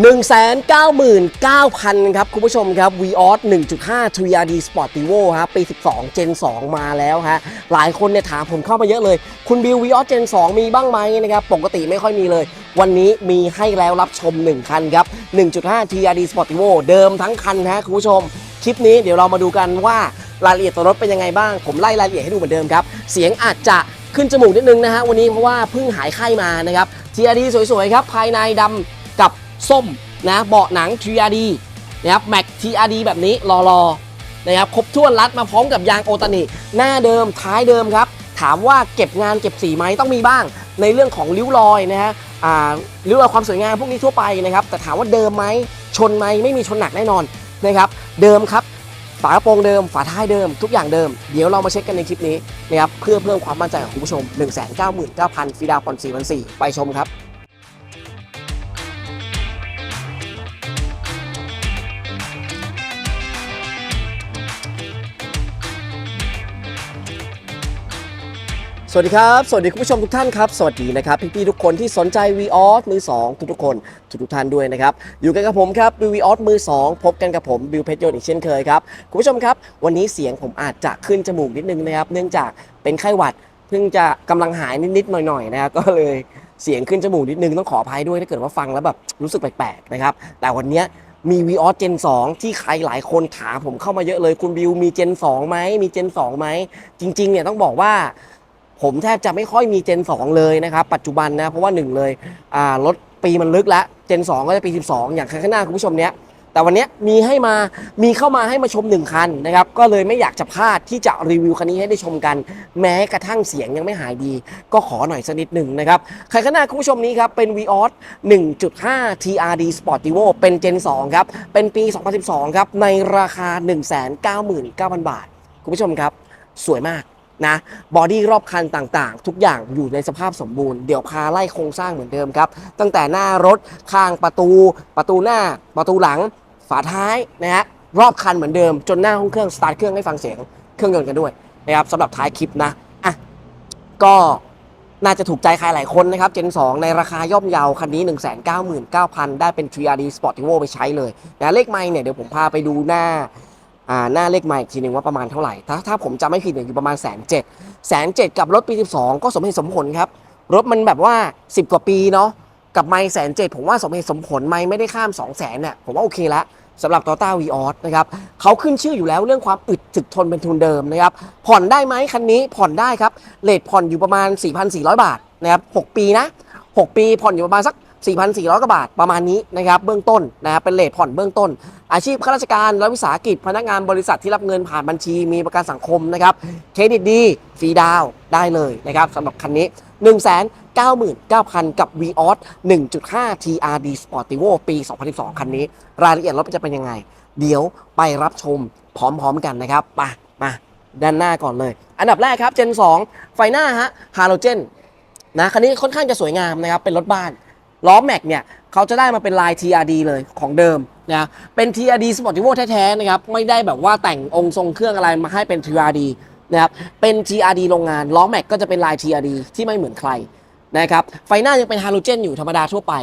199,000 ครับ คุณผู้ชมครับ v ีออส1.5 3RD Sportivo ฮะปี 12 Gen 2 มาแล้วฮะหลายคนเนี่ยถามผมเข้ามาเยอะเลย คุณบิว v ีออส Gen 2 มีบ้างไหมนะครับปกติไม่ค่อยมีเลย วันนี้มีให้แล้วรับชม 1 คันครับ 1.5 3RD Sportivo เดิมทั้งคันฮะคุณผู้ชม คลิปนี้เดี๋ยวเรามาดูกันว่ารายละเอียดตัวรถเป็นยังไงบ้าง ผมไล่รายละเอียดให้ดูเหมือนเดิมครับ เสียงอาจจะขึ้นจมูกนิดนึงนะฮะวันนี้เพราะว่าเพิ่งหายไข้มานะครับ TRD สวยๆครับภายในดำ ส้มนะเบาะหนัง TRD นะครับแม็ก TRD แบบนี้รอๆนะครับครบถ้วนรัดมาพร้อมกับยางโอตานิหน้าเดิมท้ายเดิมครับ ถามว่าเก็บงานเก็บสีไหมต้องมีบ้าง ในเรื่องของริ้วรอยนะฮะอ่าริ้วรอยความสวยงามพวกนี้ทั่วไปนะครับ แต่ถามว่าเดิมไหมชนไหมไม่มีชนหนักแน่นอนนะครับ เดิมครับฝากระโปรงเดิม ฝาท้ายเดิม ทุกอย่างเดิม เดี๋ยวเรามาเช็คกันในคลิปนี้นะครับ เพื่อเพิ่มความมั่นใจของคุณผู้ชม 199,000 ฟีดาวผ่อน4 0 0 ไปชมครับ สวัสดีครับ สวัสดีคุณผู้ชมทุกท่านครับ สวัสดีนะครับ พี่ๆทุกคนที่สนใจ v ีออสมือ 2 ทุกๆคน ทุกๆท่านด้วยนะครับ อยู่กันกับผมครับบิววีออสมือ 2 พบกันกับผมบิวเพชรยนต์อีกเช่นเคยครับ คุณผู้ชมครับ วันนี้เสียงผมอาจจะขึ้นจมูกนิดนึงนะครับ เนื่องจากเป็นไข้หวัด เพิ่งจะกำลังหายนิดๆหน่อยๆนะครับก็เลยเสียงขึ้นจมูกนิดนึงต้องขออภัยด้วยถ้าเกิดว่าฟังแล้วแบบรู้สึกแปลกๆนะครับแต่วันนี้มี v ีออสเจน2ที่ใครหลายคนถามผมเข้ามาเยอะเลยคุณบิวมีเจน2ไหมมีเจน2ไหมจริงๆเนี่ยต้องบอกว่า ผมแทบจะไม่ค่อยมีเจน 2 เลยนะครับ ปัจจุบันนะ เพราะว่า 1 เลยอ่ารถปีมันลึกแล้วเจน 2 ก็จะปี 12 อย่างข้างหน้าคุณผู้ชมเนี้ยแต่วันนี้มีให้มา มีเข้ามาให้มาชม 1 คันนะครับ ก็เลยไม่อยากจะพลาดที่จะรีวิวคันนี้ให้ได้ชมกัน แม้กระทั่งเสียงยังไม่หายดี ก็ขอหน่อยสักนิดหนึ่งนะครับคันข้างหน้าคุณผู้ชมนี้ครับ เป็น Vios 1.5 TRD Sportivo เป็นเจน2ครับ เป็นปี 2012 ครับ ในราคา 199,000 บาท คุณผู้ชมครับ สวยมาก นะบอดี้รอบคันต่างๆ ทุกอย่างอยู่ในสภาพสมบูรณ์ เดี๋ยวพาไล่โครงสร้างเหมือนเดิมครับ ตั้งแต่หน้ารถข้างประตู ประตูหน้า ประตูหลัง ฝาท้ายนะฮะรอบคันเหมือนเดิมจนหน้าห้องเครื่องสตาร์ทเครื่องให้ฟังเสียงเครื่องยนต์กันด้วยนะครับสำหรับท้ายคลิปนะอะก็น่าจะถูกใจใครหลายคนนะครับ Gen 2 ในราคาย่อมเยาคันนี้ 199,000 ได้เป็น 3RD Sportivo ไปใช้เลยนะเลขไม่เนี่ยเดี๋ยวผมพาไปดูหน้าอ่า หน้าเลขใหม่อีกทีหนึ่งว่าประมาณเท่าไหร่ ถ้าถ้าผมจำไม่ผิดเนี่ยอยู่ประมาณแสนเจ็ดแสนเจ็ดกับรถปี 12 ก็สมเหตุสมผลครับ รถมันแบบว่า 10 กว่าปีเนาะกับไม่แสนเจ็ดผมว่าสมเหตุสมผลไม่ไม่ได้ข้าม 2 0 0แสนเนี่ยผมว่าโอเคละสำหรับ Toyota v ีออสนะครับเขาขึ้นชื่ออยู่แล้วเรื่องความอึดถึกทนเป็นทุนเดิมนะครับผ่อนได้ไหมคันนี้ผ่อนได้ครับเลทผ่อนอยู่ประมาณ 4,400 บาทนะครับ6ปีนะ 6 ปีผ่อนอยู่ประมาณสัก 4,400กว่าบาทประมาณนี้นะครับเบื้องต้นนะครับเป็นเลทผ่อนเบื้องต้น อาชีพข้าราชการรัฐวิสาหกิจพนักงานบริษัทที่รับเงินผ่านบัญชีมีประกันสังคมนะครับเครดิตดีฟรีดาวได้เลยนะครับสำหรับคันนี้ 199,000 กับ Vios 1.5 TRD Sportivo ปี 2012 คันนี้ รายละเอียดรถจะเป็นยังไง เดี๋ยวไปรับชมพร้อมๆกันนะครับมามาด้านหน้าก่อนเลย อันดับแรกครับ Gen 2 ไฟหน้าฮะฮาโลเจนนะคันนี้ค่อนข้างจะสวยงามนะครับเป็นรถบ้าน ล้อแม็กเนี่ยเขาจะได้มาเป็นลาย TRD เลยของเดิมนะเป็น TRD Sportivo แท้ๆนะครับไม่ได้แบบว่าแต่งองค์ทรงเครื่องอะไรมาให้เป็น TRD นะครับเป็น TRD โรงงานล้อแม็กก็จะเป็นลาย TRD ที่ไม่เหมือนใครนะครับไฟหน้ายังเป็นฮาโลเจนอยู่ธรรมดาทั่วไป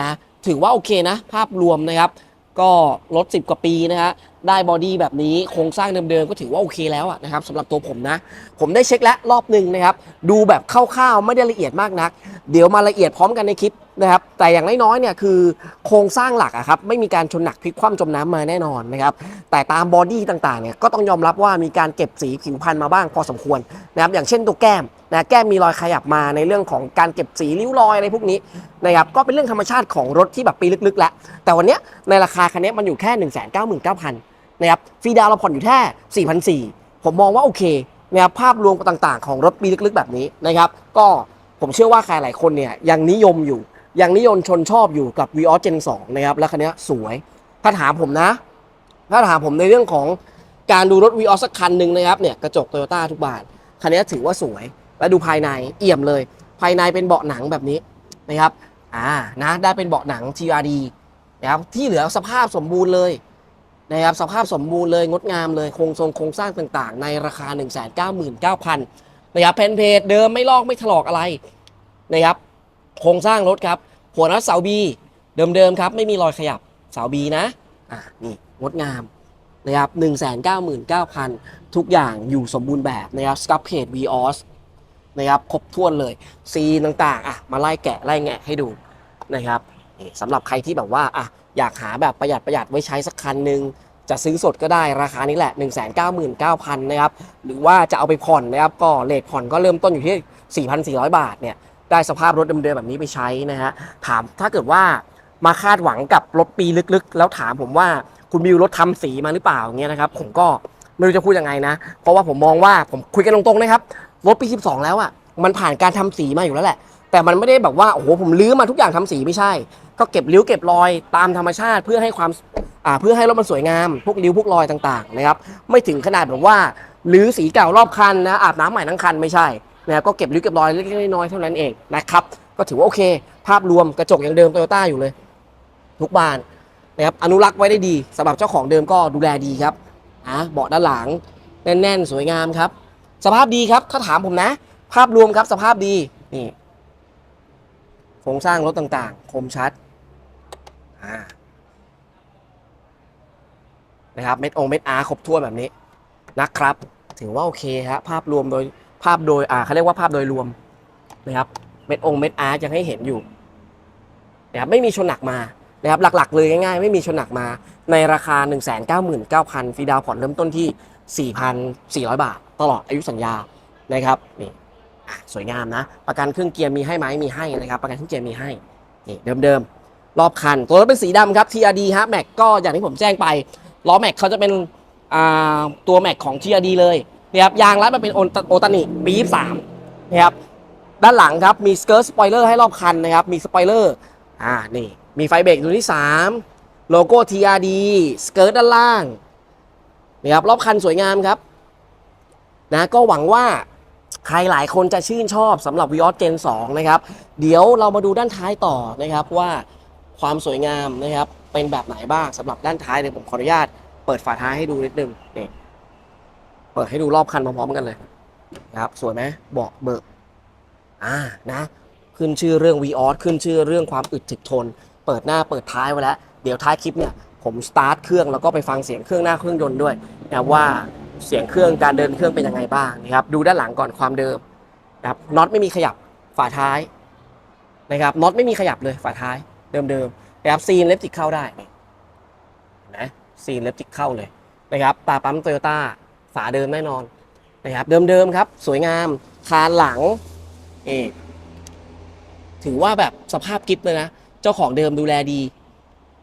นะถือว่าโอเคนะภาพรวมนะครับก็รถ 10 กว่าปีนะฮะได้บอดี้แบบนี้โครงสร้างเดิมๆก็ถือว่าโอเคแล้วอะนะครับสำหรับตัวผมนะ ผมได้เช็คแล้วรอบหนึ่งนะครับ ดูแบบคร่าวๆไม่ได้ละเอียดมากนัก เดี๋ยวมาละเอียดพร้อมกันในคลิป นะครับแต่อย่างน้อยๆเนี่ยคือโครงสร้างหลักอะครับไม่มีการชนหนักพลิกคว่ำจมน้ำมาแน่นอนนะครับแต่ตามบอดี้ต่างๆเนี่ยก็ต้องยอมรับว่ามีการเก็บสีผิวพันธุ์มาบ้างพอสมควรนะครับอย่างเช่นตัวแก้มนะแก้มมีรอยขยับมาในเรื่องของการเก็บสีริ้วรอยอะไรพวกนี้นะครับก็เป็นเรื่องธรรมชาติของรถที่แบบปีลึกๆแล้วแต่วันนี้ในราคาคันนี้มันอยู่แค่ 1 9 9 9 0 0นะครับฟรีดาวเราผ่อนอยู่แค่4,400ผมมองว่าโอเคนะครับภาพรวมต่างๆ ของรถปีลึกๆ แบบนี้นะครับก็ผมเชื่อว่าใครหลายคนเนี่ยยังนิยมอยู่ ยังนิยมชนชอบอยู่กับ v ีออสเจน2นะครับแล้วคันนี้สวย ถ้าถามผมนะ ถ้าถามผมในเรื่องของการดูรถ v ีออสสักคันหนึ่งนะครับเนี่ยกระจกโตโยต้าทุกบานคันนี้ถือว่าสวย แล้วดูภายในเอี่ยมเลย ภายในเป็นเบาะหนังแบบนี้นะครับอ่านะได้เป็นเบาะหนัง TRD นะครับที่เหลือสภาพสมบูรณ์เลยนะครับสภาพสมบูรณ์เลยงดงามเลยโครงทรงโครงสร้างต่างๆ ในราคา 199,000นะครับแผ่นเพจเดิมไม่ลอกไม่ถลอกอะไรนะครับ โครงสร้างรถครับ หัวน็อตเสาบีเดิมๆครับ ไม่มีรอยขยับเสาบีนะอะนี่งดงามนะครับ1 9 9 9 0 0ทุกอย่างอยู่สมบูรณ์แบบนะครับสกับเพจ v ีออสนะครับครบถ้วนเลยซีต่างๆอะมาไล่แกะไล่แงะให้ดูนะครับสำหรับใครที่แบบว่าอะอยากหาแบบประหยัดประหยัดไว้ใช้สักคันหนึ่งจะซื้อสดก็ได้ราคานี้แหละ 1 9 9 0 0 0 นะครับ หรือว่าจะเอาไปผ่อนนะครับ ก็เลทผ่อนก็เริ่มต้นอยู่ที่ 4,400 บาทเนี่ย ได้สภาพรถเดิมๆแบบนี้ไปใช้นะฮะถามถ้าเกิดว่ามาคาดหวังกับรถปีลึกๆ แล้วถามผมว่าคุณมิวรถทำสีมาหรือเปล่าเงี้ยนะครับผมก็ไม่รู้จะพูดยังไงนะ เพราะว่าผมมองว่าผมคุยกันตรงๆนะครับรถปี 12 แล้วอะ่ะมันผ่านการทำสีมาอยู่แล้วแหละ แต่มันไม่ได้แบบว่าโอ้โหผมลื้อมาทุกอย่างทำสีไม่ใช่ ก็เก็บริ้วเก็บรอยตามธรรมชาติเพื่อให้ความอ่าเพื่อให้รถมันสวยงามพวกริ้วพวกรอยต่างๆนะครับไม่ถึงขนาดแบบว่าลื้อสีเก่ารอบคันนะอาบน้ำใหม่ทั้งคันไม่ใช่ นะก็เก็บริ้วเก็บรอยเล็กๆน้อยๆเท่านั้นเองนะครับก็ถือว่าโอเค ภาพรวมกระจกยังเดิมโตโยต้าอยู่เลย ทุกบานนะครับอนุรักษ์ไว้ได้ดีสำหรับเจ้าของเดิมก็ดูแลดีครับอะเบาะด้านหลังแน่นๆ สวยงามครับ สภาพดีครับถ้าถามผมนะ ภาพรวมครับสภาพดีนี่โครงสร้างรถต่างๆ คมชัดอ่านะครับเม็ดองเม็ดอาครบถ้วนแบบนี้นะครับ ถือว่าโอเคครับภาพรวมโดย ภาพโดยอ่าเขาเรียกว่าภาพโดยรวมนะครับ เม็ดองเม็ดอาร์ยังให้เห็นอยู่นะครับไม่มีชนหนักมานะครับหลักๆ เลยง่ายๆ ไม่มีชนหนักมาในราคา 1 9 9 0 0 0ฟรีดาวผ่อนเริ่มต้นที่ 4,400 บาท ตลอดอายุสัญญานะครับนี่สวยงามนะ ประกันเครื่องเกียร์มีให้ไหมมีให้นะครับ ประกันเครื่องเกียร์มีให้นี่เดิมๆรอบคันตัวรถเป็นสีดำครับ TRD ฮะแม็กก็อย่างที่ผมแจ้งไปล้อแม็กเขาจะเป็นตัวแม็กของ TRD เลย นะครับยางรัดมันเป็นโอตานิปี 23 นะครับ ด้านหลังครับมีสเกิร์ตสปอยเลอร์ให้รอบคันนะครับ มีสปอยเลอร์ อ่า นี่ มีไฟเบรกตัวที่ 3 โลโก้ TRD สเกิร์ตด้านล่างนะครับรอบคันสวยงามครับ นะ ก็หวังว่าใครหลายคนจะชื่นชอบสำหรับ v ีออสเจน2นะครับ เดี๋ยวเรามาดูด้านท้ายต่อนะครับว่าความสวยงามนะครับเป็นแบบไหนบ้างสำหรับด้านท้ายเดี๋ยวผมขออนุญาตเปิดฝาท้ายให้ดูนิดนึงนี่ เปิดให้ดูรอบคันพร้อมๆกันเลยนะครับสวยไหมเบอกเบิกอ่านะ ขึ้นชื่อเรื่อง v ีออสขึ้นชื่อเรื่องความอึดถึกทน เปิดหน้าเปิดท้ายไว้แล้ว เดี๋ยวท้ายคลิปเนี่ยผมสตาร์ทเครื่องแล้วก็ไปฟังเสียงเครื่องหน้าเครื่องยนต์ด้วยนะว่าเสียงเครื่องการเดินเครื่องเป็นยังไงบ้างนะครับดูด้านหลังก่อนความเดิมนะครับน็อตไม่มีขยับฝาท้ายนะครับน็อตไม่มีขยับเลยฝาท้ายเดิมๆนะครับซีนเล็บติกเข้าได้นะซีนเล็บติกเข้าเลยนะครับตาปั๊มโตโยต้า ฝาเดิมแน่นอนนะครับเดิมๆครับ สวยงามคานหลังเอถือว่าแบบสภาพกิฟเลยนะเจ้าของเดิมดูแลดี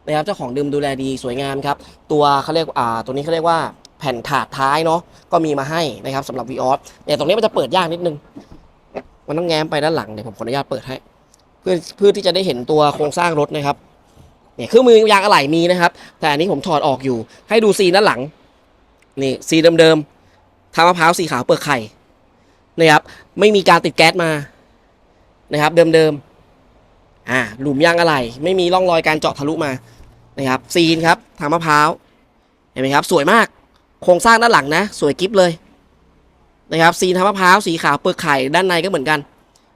นะครับเจ้าของเดิมดูแลดีสวยงามครับ ตัวเขาเรียกอ่าตัวนี้เขาเรียกว่าแผ่นถาดท้ายเนาะก็มีมาให้นะครับสำหรับ v ีออสแต่ตรงนี้มันจะเปิดยากนิดนึง มันต้องแง้มไปด้านหลังเดี๋ยวผมขออนุญาตเปิดให้ เพื่อเพื่อที่จะได้เห็นตัวโครงสร้างรถนะครับเนี่ยเครื่องมือยางอะไหล่มีนะครับ แต่อันนี้ผมถอดออกอยู่ ให้ดูซีนด้านหลัง นี่ซีเดิมๆทางมะพร้าวสีขาวเปลือกไข่นะครับไม่มีการติดแก๊สมานะครับเดิมๆอ่าหลุมยางอะไหล่ไม่มีร่องรอยการเจาะทะลุมานะครับซีนครับทางมะพร้าวเห็นไหมครับ สวยมากโครงสร้างด้านหลังนะ สวยกิฟเลยนะครับซีนทางมะพร้าวสีขาวเปลือกไข่ด้านในก็เหมือนกัน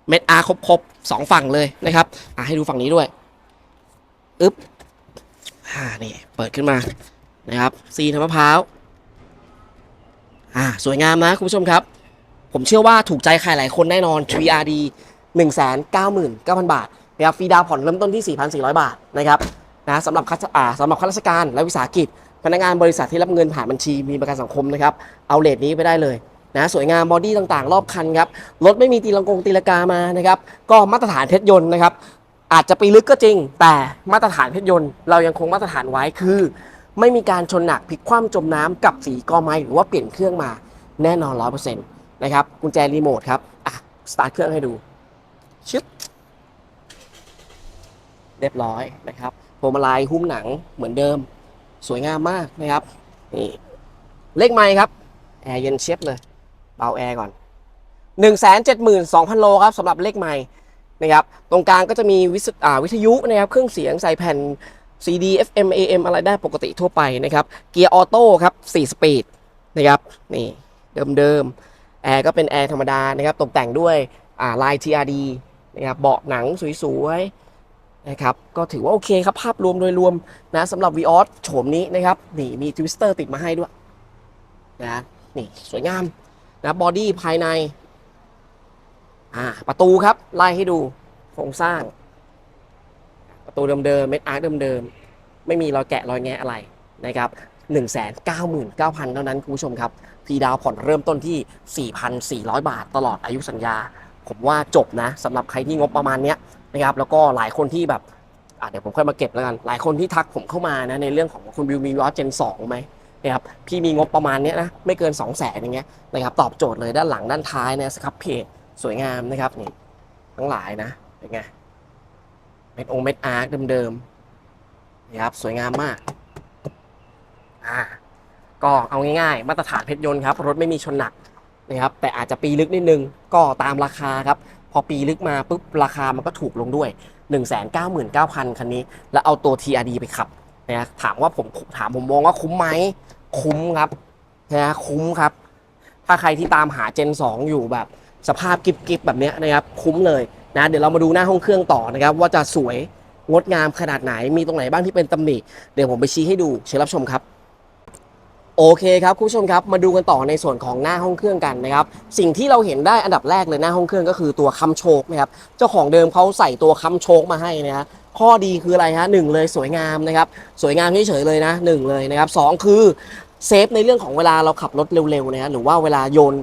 เม็ดอาครบครบสองฝั่งเลยนะครับอะให้ดูฝั่งนี้ด้วยอึ๊บอ่านี่เปิดขึ้นมานะครับซีนทางมะพร้าว อ่าสวยงามนะคุณผู้ชมครับ ผมเชื่อว่าถูกใจใครหลายคนแน่นอน TRD 1 9 9 0 0 0 บาทนะครับฟรีดาวผ่อนเริ่มต้นที่ 4,400 บาทนะครับนะสำหรับข้าอ่าสำหรับข้าราชการและวิสาหกิจ พนักงานบริษัทที่รับเงินผ่านบัญชีมีประกันสังคมนะครับเอาเลทนี้ไปได้เลยนะสวยงามบอดี้ต่างๆ รอบคันครับรถไม่มีตีลังกงตีลากามานะครับก็มาตรฐานเพชรยนต์นะครับอาจจะไปลึกก็จริง แต่มาตรฐานเพชรยนต์เรายังคงมาตรฐานไว้คือ ไม่มีการชนหนักพลิกคว่ำจมน้ำกับสีกอไม้หรือว่าเปลี่ยนเครื่องมาแน่นอนร้อยเปอร์เซ็นต์นะครับกุญแจรีโมทครับอะสตาร์ทเครื่องให้ดูชึบเรียบร้อยนะครับพวงมาลัยหุ้มหนังเหมือนเดิม สวยงามมากนะครับนี่เลขไม้ครับแอร์เย็นเชียบเลยเบาแอร์ก่อน 1 7 2 0 0 0 โลครับสำหรับเลขไม้นะครับตรงกลางก็จะมีวิสอ่าวิทยุนะครับเครื่องเสียงใส่แผ่น CD FM AM อะไรได้ปกติทั่วไปนะครับเกียร์ออโต้ครับ4สปีดนะครับนี่เดิมๆแอร์ก็เป็นแอร์ธรรมดานะครับตกแต่งด้วยลาย TRD นะครับเบาะหนังสวยๆนะครับก็ถือว่าโอเคครับ ภาพรวมโดยรวมนะสำหรับ v ีออสโฉมนี้นะครับนี่มีทวิสเตอร์ติดมาให้ด้วยนะนี่สวยงามนะบอดี้ภายในอ่าประตูครับไล่ให้ดูโครงสร้าง ประตูเดิมๆเม็ดอาร์คเดิมๆ ไม่มีรอยแกะรอยแงะอะไรนะครับ1 9 9 0 0 0 เท่านั้นคุณผู้ชมครับพีดาวผ่อนเริ่มต้นที่ 4,400 บาทตลอดอายุสัญญา ผมว่าจบนะสำหรับใครที่งบประมาณเนี้ยนะครับแล้วก็หลายคนที่แบบเดี๋ยวผมค่อยมาเก็บแล้วกัน หลายคนที่ทักผมเข้ามานะในเรื่องของคุณบิวมีวอเจน2ไหมนะครับพี่มีงบประมาณเนี้ยนะไม่เกิน 2 0 0 0 0นอย่างเงี้ยนะครับตอบโจทย์เลยด้านหลังด้านท้ายนะสครับเพจสวยงามนะครับนี่ทั้งหลายนะเป็นไง เม็ดองเม็ดอาร์คเดิมๆนะครับสวยงามมากอ่าก็เอาง่ายๆ มาตรฐานเพชรยนต์ครับรถไม่มีชนหนักนะครับแต่อาจจะปีลึกนิดนึงก็ตามราคาครับ พอปีลึกมาปุ๊บราคามันก็ถูกลงด้วย 1 9 9 0 0 0 คันนี้ แล้วเอาตัว TRD ไปขับนะถามว่าผมถามผมมองว่าคุ้มไหมคุ้มครับนะคุ้มครับ ถ้าใครที่ตามหา Gen 2 อยู่แบบสภาพกิบๆแบบนี้นะครับคุ้มเลย นะเดี๋ยวเรามาดูหน้าห้องเครื่องต่อนะครับ ว่าจะสวยงดงามขนาดไหนมีตรงไหนบ้างที่เป็นตำหนิเดี๋ยวผมไปชี้ให้ดูเชิญรับชมครับ โอเคครับคุณผู้ชมครับมาดูกันต่อในส่วนของหน้าห้องเครื่องกันนะครับ สิ่งที่เราเห็นได้อันดับแรกเลยหน้าห้องเครื่องก็คือตัวค้ำโชคนะครับเจ้าของเดิมเขาใส่ตัวค้ำโชคมาให้นะฮะข้อดีคืออะไรฮะหนึ่งเลยสวยงามนะครับ สวยงามเฉยๆเลยนะหนึ่งเลยนะครับสองคือเซฟในเรื่องของเวลาเราขับรถเร็วๆนะฮะหรือว่าเวลาโยน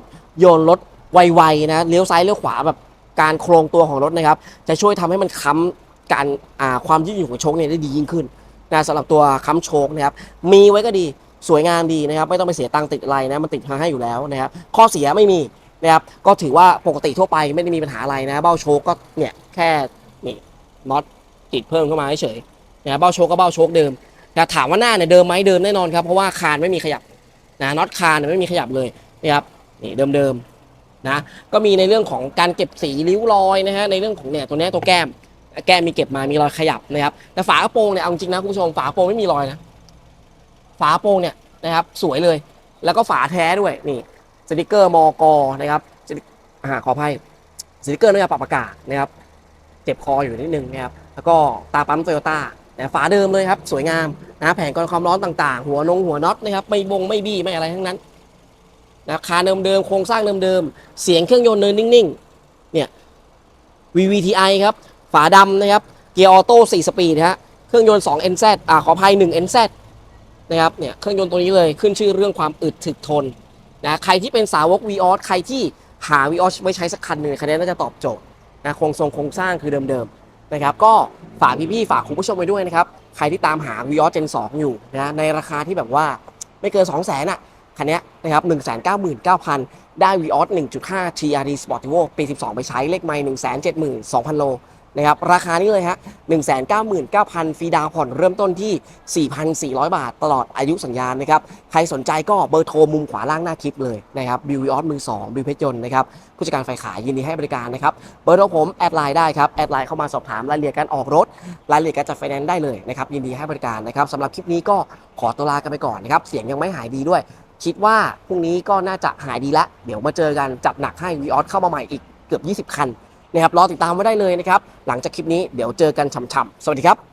โยนรถไวๆนะเลี้ยวซ้ายเลี้ยวขวาแบบ การโครงตัวของรถนะครับ จะช่วยทำให้มันค้ำการความยืดหยุ่นของโชคเนี่ยได้ดียิ่งขึ้นนะสำหรับตัวค้ำโชคนะครับ มีไว้ก็ดีสวยงามดีนะครับ ไม่ต้องไปเสียตังค์ติดอะไรนะมันติดมาให้อยู่แล้วนะครับ ข้อเสียไม่มีนะครับก็ถือว่าปกติทั่วไปไม่ได้มีปัญหาอะไรนะ เบ้าโชคก็เนี่ยแค่นี่น็อตติดเพิ่มเข้ามาเฉยนะเบ้าโชคก็เบ้าโชคเดิมนะถามว่าหน้าเนี่ยเดิมไหมเดิมแน่นอนครับเพราะว่าคานไม่มีขยับนะน็อตคานเนี่ยไม่มีขยับเลยนะครับนี่เดิมๆ นะก็มีในเรื่องของการเก็บสีริ้วรอยนะฮะในเรื่องของเนี่ยตัวนี้ตัวแก้ม แก้มมีเก็บมามีรอยขยับนะครับแต่ฝากระโปรงเนี่ยเอาจริงนะคุณผู้ชมฝากระโปรงไม่มีรอยนะฝากระโปรงเนี่ยนะครับสวยเลย แล้วก็ฝาแท้ด้วยนี่สติกเกอร์มอกนะครับอาขออภัยสติกเกอร์น้ำยาปรับอากาศนะครับเจ็บคออยู่นิดนึงนะครับแล้วก็ตาปั๊มโตโยต้าแต่ฝาเดิมเลยครับสวยงามนะแผงกรองความร้อนต่างๆ หัวนงหัวน็อตนะครับไม่บงไม่บี้ไม่อะไรทั้งนั้น นะคาเดิมๆโครงสร้างเดิมๆเสียงเครื่องยนต์เนินนิ่งๆเนี่ย VVTi ครับ ฝาดำนะครับ เกียร์ออโต้4สปีดฮะเครื่องยนต์2 NZ อ่าขออภัย1 NZ นะครับเนี่ยเครื่องยนต์ตัวนี้เลยขึ้นชื่อเรื่องความอึดถึกทนนะใครที่เป็นสาวก v ีออใครที่หา v ีออไว้ใช้สักคันหนึ่งคันนี้น่าจะตอบโจทย์นะโครงทรงโครงสร้างคือเดิมๆนะครับก็ฝากพี่ๆฝากคุณผู้ชมไว้ด้วยนะครับ ใครที่ตามหา v ีออส Gen 2อยู่นะในราคาที่แบบว่าไม่เกิน 2 0 0 0 0 0อะ คันนี้นะครับ199,000 ได้ v ีออส1.5 TRD Sportivo ปี 12 ไปใช้เลขไมล์172,000 โลนะครับราคานี้เลยฮะ199,000 ฟรีดาวผ่อนเริ่มต้นที่ 4,400 บาท ตลอดอายุสัญญาณนะครับ ใครสนใจก็เบอร์โทรมุมขวาล่างหน้าคลิปเลยนะครับบิวออสมือ 2 บิวเพชรยนต์นะครับ ผู้จัดการฝ่ายขายยินดีให้บริการนะครับ เบอร์โทรผม แอดไลน์ได้ครับ แอดไลน์เข้ามาสอบถามรายละเอียดการออกรถ รายละเอียดการจัดไฟแนนซ์ได้เลยนะครับ ยินดีให้บริการนะครับสำหรับคลิปนี้ก็ขอตัวลากันไปก่อนนะครับเสียงยังไม่หายดีด้วย คิดว่าพรุ่งนี้ก็น่าจะหายดีละ เดี๋ยวมาเจอกันจัดหนักให้วีออสเข้ามาใหม่อีกเกือบ 20 คันนะครับรอติดตามไว้ได้เลยนะครับ หลังจากคลิปนี้เดี๋ยวเจอกันช่ำๆสวัสดีครับ